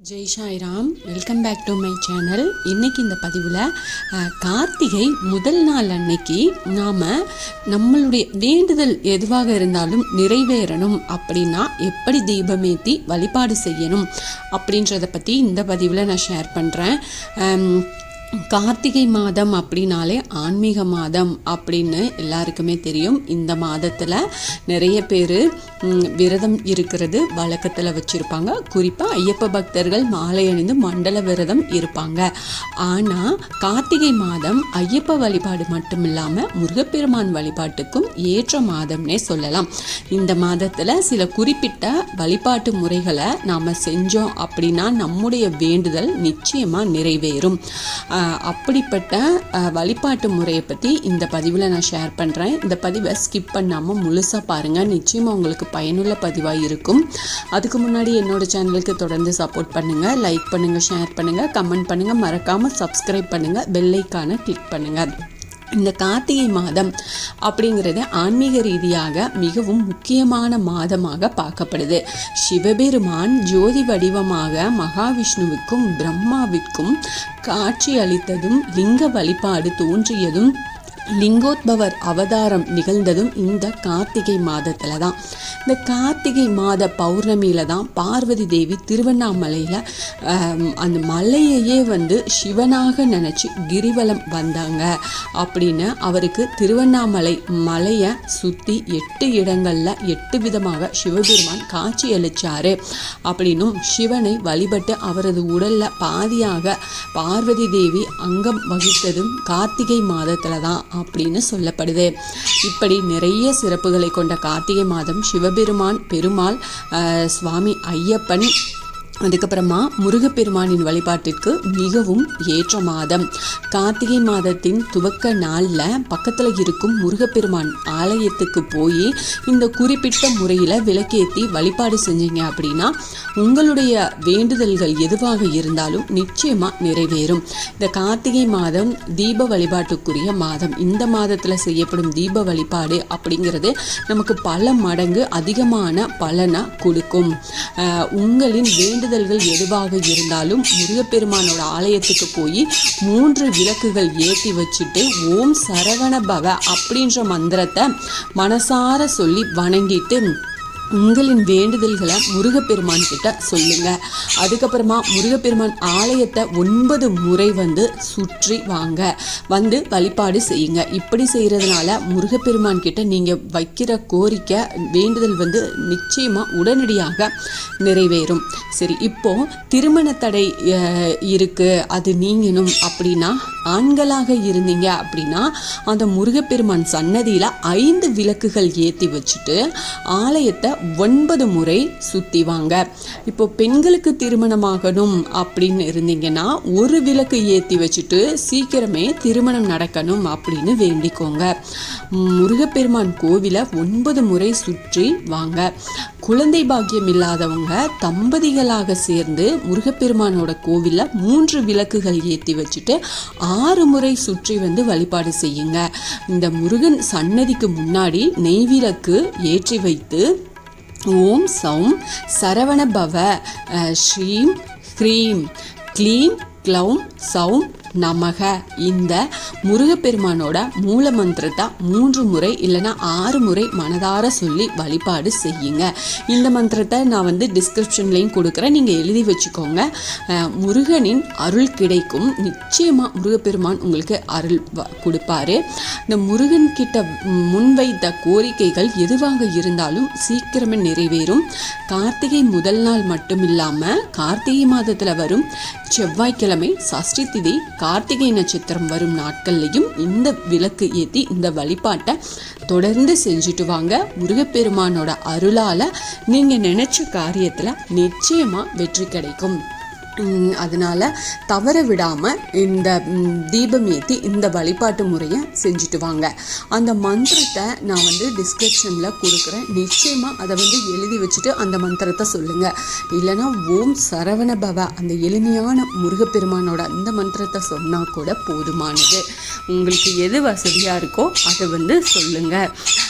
Jai Sairam welcome back to my channel. இன்னைக்கு இந்த பதிவில் கார்த்திகை முதல் நாள் அன்னைக்கு நாம் நம்மளுடைய வேண்டுதல் எதுவாக இருந்தாலும் நிறைவேறணும். அப்படின்னா எப்படி தீபமேத்தி வழிபாடு செய்யணும் அப்படின்றத பற்றி இந்த பதிவில் நான் ஷேர் பண்ணுறேன் கார்த்திகை மாதம் அப்படின்னாலே ஆன்மீக மாதம் அப்படின்னு எல்லாருக்குமே தெரியும். இந்த மாதத்தில் நிறைய பேர் விரதம் இருக்கிறது வழக்கத்தில் வச்சுருப்பாங்க. குறிப்பாக ஐயப்ப பக்தர்கள் மாலை அணிந்து மண்டல விரதம் இருப்பாங்க. ஆனால் கார்த்திகை மாதம் ஐயப்ப வழிபாடு மட்டும் இல்லாமல் முருகப்பெருமான் வழிபாட்டுக்கும் ஏற்ற மாதம்னே சொல்லலாம். இந்த மாதத்தில் சில குறிப்பிட்ட வழிபாட்டு முறைகளை நாம் செஞ்சோம் அப்படின்னா நம்முடைய வேண்டுதல் நிச்சயமாக நிறைவேறும். அப்படிப்பட்ட வழிபாட்டு முறையை பற்றி இந்த பதிவில் நான் ஷேர் பண்ணுறேன் இந்த பதிவை ஸ்கிப் பண்ணாமல் முழுசாக பாருங்கள் நிச்சயமாக உங்களுக்கு பயனுள்ள பதிவாக இருக்கும். அதுக்கு முன்னாடி என்னோட சேனலுக்கு தொடர்ந்து சப்போர்ட் பண்ணுங்கள் லைக் பண்ணுங்கள் ஷேர் பண்ணுங்கள் கமெண்ட் பண்ணுங்கள் மறக்காமல் சப்ஸ்கிரைப் பண்ணுங்கள் பெல்லைக்கான கிளிக் பண்ணுங்கள் இந்த கார்த்திகை மாதம் அப்படிங்கிறது ஆன்மீக ரீதியாக மிகவும் முக்கியமான மாதமாக பார்க்கப்படுது. சிவபெருமான் ஜோதி வடிவமாக மகாவிஷ்ணுவுக்கும் பிரம்மாவிற்கும் காட்சி அளித்ததும் லிங்க வழிபாடு தோன்றியதும் லிங்கோத்பவர் அவதாரம் நிகழ்ந்ததும் இந்த கார்த்திகை மாதத்தில் தான் இந்த கார்த்திகை மாத பௌர்ணமியில் தான் பார்வதி தேவி திருவண்ணாமலையில் அந்த மலையையே வந்து சிவனாக நினச்சி கிரிவலம் வந்தாங்க. அப்படின்னு அவருக்கு திருவண்ணாமலை மலையை சுற்றி எட்டு இடங்களில் எட்டு விதமாக சிவபெருமான் காட்சி அளித்தார் அப்படின்னும் சிவனை வழிபட்டு அவரது உடலில் பாதியாக பார்வதி தேவி அங்கம் வகித்ததும் கார்த்திகை மாதத்தில் தான் அப்படின்னு சொல்லப்படுது. இப்படி நிறைய சிறப்புகளை கொண்ட கார்த்திகை மாதம் சிவபெருமான் பெருமாள் சுவாமி ஐயப்பன் அதுக்கப்புறமா முருகப்பெருமானின் வழிபாட்டிற்கு மிகவும் ஏற்ற மாதம். கார்த்திகை மாதத்தின் துவக்க நாளில் பக்கத்தில் இருக்கும் முருகப்பெருமான் ஆலயத்துக்கு போய் இந்த குறிப்பிட்ட முறையில் விளக்கேற்றி வழிபாடு செஞ்சீங்க அப்படின்னா உங்களுடைய வேண்டுதல்கள் எதுவாக இருந்தாலும் நிச்சயமாக நிறைவேறும். இந்த கார்த்திகை மாதம் தீப வழிபாட்டுக்குரிய மாதம். இந்த மாதத்தில் செய்யப்படும் தீப வழிபாடு அப்படிங்கிறது நமக்கு பல மடங்கு அதிகமான பலனை கொடுக்கும். உங்களின் வேண்டு வேண்டுதல்கள் எதுவாக இருந்தாலும் முருகப்பெருமானோட ஆலயத்துக்கு போய் மூன்று விளக்குகள் ஏற்றி வச்சுட்டு ஓம் சரவண பவ அப்படின்ற மந்திரத்தை மனசார சொல்லி வணங்கிட்டு உங்களின் வேண்டுதல்களை முருகப்பெருமான் கிட்ட சொல்லுங்க. அதுக்கப்புறமா முருகப்பெருமான் ஆலயத்தை ஒன்பது முறை வந்து சுற்றி வாங்க. வந்து வழிபாடு செய்யுங்க. இப்படி செய்கிறதுனால முருகப்பெருமான் கிட்ட நீங்கள் வைக்கிற கோரிக்கை வேண்டுதல் வந்து நிச்சயமாக உடனடியாக நிறைவேறும். சரி இப்போ திருமண தடை இருக்கு. அது நீங்கணும் அப்படின்னா ஆண்களாக இருந்தீங்க அப்படின்னா அந்த முருகப்பெருமான் சன்னதியில் ஐந்து விளக்குகள் ஏற்றி வச்சுட்டு ஆலயத்தை ஒன்பது முறை சுத்தி வாங்க. இப்போ பெண்களுக்கு திருமணமாகணும் அப்படின்னு இருந்தீங்கன்னா ஒரு விளக்கு ஏற்றி வச்சுட்டு சீக்கிரமே திருமணம் நடக்கணும் அப்படின்னு வேண்டிக்கோங்க. முருகப்பெருமான் கோவிலை ஒன்பது முறை சுற்றி வாங்க. குழந்தை பாக்கியம் இல்லாதவங்க தம்பதிகளாக சேர்ந்து முருகப்பெருமானோட கோவிலில் மூன்று விளக்குகள் ஏற்றி வச்சுட்டு ஆறு முறை சுற்றி வந்து வழிபாடு செய்யுங்க. இந்த முருகன் சன்னதிக்கு முன்னாடி நெய் விளக்கு ஏற்றி வைத்து ஓம் சௌம் சரவண பவ ஸ்ரீம் ஹ்ரீம் க்ளீம் க்ளௌம் சௌம் நமக. இந்த முருகப்பெருமானோட மூல மந்திரத்தை மூன்று முறை இல்லைன்னா ஆறு முறை மனதார சொல்லி வழிபாடு செய்யுங்க. இந்த மந்திரத்தை நான் வந்து டிஸ்கிரிப்ஷன்லையும் கொடுக்குறேன். நீங்கள் எழுதி வச்சுக்கோங்க. முருகனின் அருள் கிடைக்கும். நிச்சயமாக முருகப்பெருமான் உங்களுக்கு அருள் வ- கொடுப்பாரு. இந்த முருகன் கிட்ட முன்வைத்த கோரிக்கைகள் எதுவாக இருந்தாலும் சீக்கிரமே நிறைவேறும். கார்த்திகை முதல் நாள் மட்டும் இல்லாமல் கார்த்திகை மாதத்தில் வரும் செவ்வாய்க்கிழமை சஷ்டி திதி கார்த்திகை நட்சத்திரம் வரும் நாட்கள்லையும் இந்த விளக்கு ஏற்றி இந்த வழிபாட்டை தொடர்ந்து செஞ்சுட்டு வாங்க. முருகப்பெருமானோட அருளால் நீங்கள் நினச்ச காரியத்தில் நிச்சயமாக வெற்றி கிடைக்கும். அதனால் தவற விடாமல் இந்த தீபம் ஏற்றி இந்த வழிபாட்டு முறையை செஞ்சுட்டு வாங்க. அந்த மந்திரத்தை நான் வந்து டிஸ்கிரிப்ஷனில் கொடுக்குறேன். நிச்சயமாக அதை வந்து எழுதி வச்சுட்டு அந்த மந்திரத்தை சொல்லுங்கள் இல்லைன்னா ஓம் சரவண பவ அந்த எளிமையான முருகப்பெருமானோட அந்த மந்திரத்தை சொன்னால் கூட போதுமானது. உங்களுக்கு எது வசதியாக இருக்கோ அதை வந்து சொல்லுங்கள்